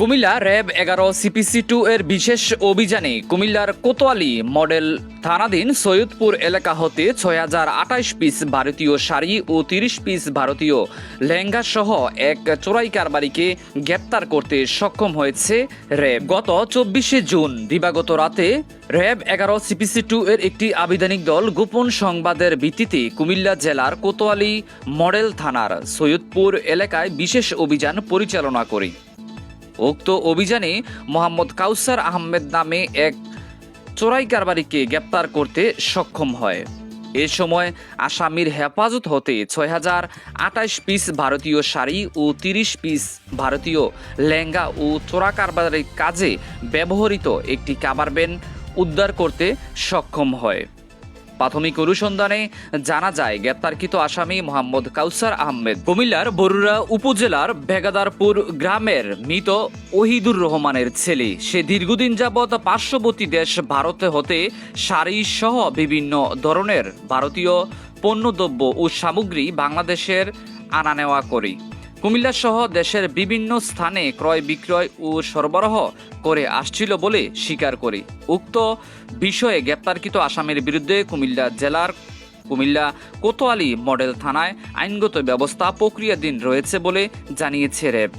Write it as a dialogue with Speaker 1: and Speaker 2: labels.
Speaker 1: Comilla RAB এগারো CPC two এর বিশেষ অভিযানে কুমিল্লার কোতোয়ালি মডেল থানাধীন সৈয়দপুর এলাকা হতে ছয় হাজার আঠাইশ পিস ভারতীয় শাড়ি ও তিরিশ পিস ভারতীয় লেহেঙ্গা সহ এক চোরাই কারবারিকে গ্রেপ্তার করতে সক্ষম হয়েছে র্যাব। গত চব্বিশে জুন দিবাগত রাতে র্যাব এগারো সিপিসি টু এর একটি আবিধানিক দল গোপন সংবাদের ভিত্তিতে কুমিল্লা জেলার কোতোয়ালি মডেল থানার সৈয়দপুর এলাকায় বিশেষ অভিযান পরিচালনা করে। উক্ত অভিযানে মোহাম্মদ কাউসার আহমেদ নামে এক চোরাই কারবারিকে গ্রেপ্তার করতে সক্ষম হয়। এ সময় আসামির হেফাজত হতে ছয় হাজার আঠাশ পিস ভারতীয় শাড়ি ও তিরিশ পিস ভারতীয় লেহেঙ্গা ও চোরা কারবারির কাজে ব্যবহৃত একটি কাবার ব্যান উদ্ধার করতে সক্ষম হয়। প্রাথমিক অনুসন্ধানে জানা যায়, গ্রেপ্তারকৃত আসামি মোহাম্মদ কাউসার আহমেদ। কুমিল্লার বরুড়া উপজেলার ভেগাদারপুর গ্রামের মৃত ওহিদুর রহমানের ছেলে। সে দীর্ঘদিন যাবৎ পার্শ্ববর্তী দেশ ভারতে হতে শাড়ি সহ বিভিন্ন ধরনের ভারতীয় পণ্যদ্রব্য ও সামগ্রী বাংলাদেশের আনা নেওয়া করে। কুমিল্লা সহ দেশের বিভিন্ন স্থানে ক্রয় বিক্রয় ও সরবরাহ করে আসছিল বলে স্বীকার করে। উক্ত বিষয়ে গ্রেপ্তারকৃত আসামের বিরুদ্ধে কুমিল্লা জেলার কুমিল্লা কোতোয়ালি মডেল থানায় আইনগত ব্যবস্থা প্রক্রিয়াধীন রয়েছে বলে জানিয়েছে র্যাব।